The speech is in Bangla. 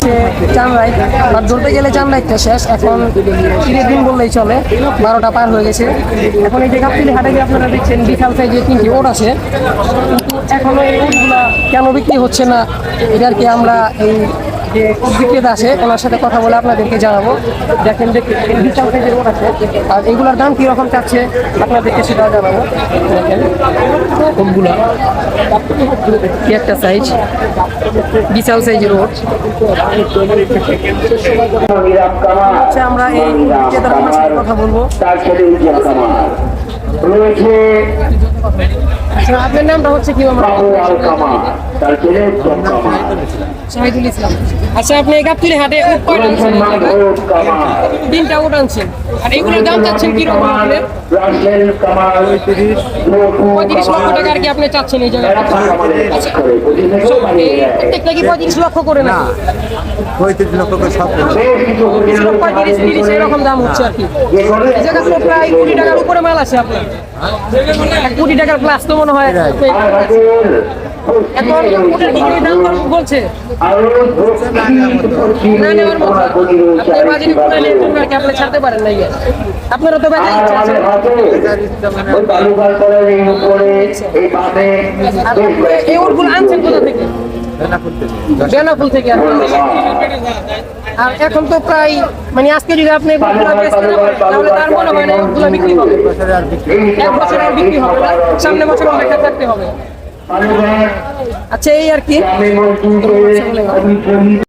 হচ্ছে চানরাইট আর ধরতে গেলে চানরাইটটা শেষ। এখন তিরিশ দিন বললেই চলে, বারোটা পার হয়ে গেছে। এখন এই যে গাবতলি হাটে যে আপনারা দেখছেন, বিশাল যে তিনটি ওট আছে, কিন্তু এখনও এই ওটগুলা কেন বিক্রি হচ্ছে না? এটা আর কি আমরা এই যে বিক্রেতা আছে, ওনার সাথে কথা বলে আপনাদেরকে জানাব। দেখেন দেখেন বিশাল সাইজের ওট আছে। আর এগুলোর দাম কীরকম চাচ্ছে, আপনাদেরকে সেটাও জানাব। দেখেন ওটগুলা কি একটা সাইজ বিশাল সাইজের ওট আচ্ছা আমরা এই বিক্রেতার কথা বলব। রয়েছে আপনার নামটা হচ্ছে কি শাহিদুল ইসলাম আচ্ছা আপনি এই গাবতলি হাটে উট কয়টা আনছেন? তিনটা উট আনছেন। আর এগুলোর দাম চাচ্ছেন কি রকম আপনি? রাসেল কামার পঁয়ত্রিশ লক্ষ টাকা আর কি আপনি চাচ্ছেন এই জায়গায়? আচ্ছা। প্রত্যেকটা কি পঁয়ত্রিশ লক্ষ করে না পঁয়ত্রিশ লক্ষ করে সব পঁয়ত্রিশ তিরিশ এরকম দাম হচ্ছে আর কি। এই জায়গা প্রায় কোটি টাকার উপরে মাল আছে আপনার। কোটি টাকার প্লাস তো মনে হয় এখন দাম বলছে? না নেওয়ার মতো আপনার বাজেটে পুরো নেই আর কি আপনি ছাড়তে পারেন না। আপনারা তো বেঁচে ইচ্ছা আছে। এই উটগুলো আনছেন কোথা থেকে। আর এখন তো প্রায় মানে আজকে যদি আপনি তাহলে তার মনে হয় বিক্রি এক বছর আর বিক্রি হবে না সামনে বছর অপেক্ষা থাকতে হবে। আচ্ছা এই আর কি।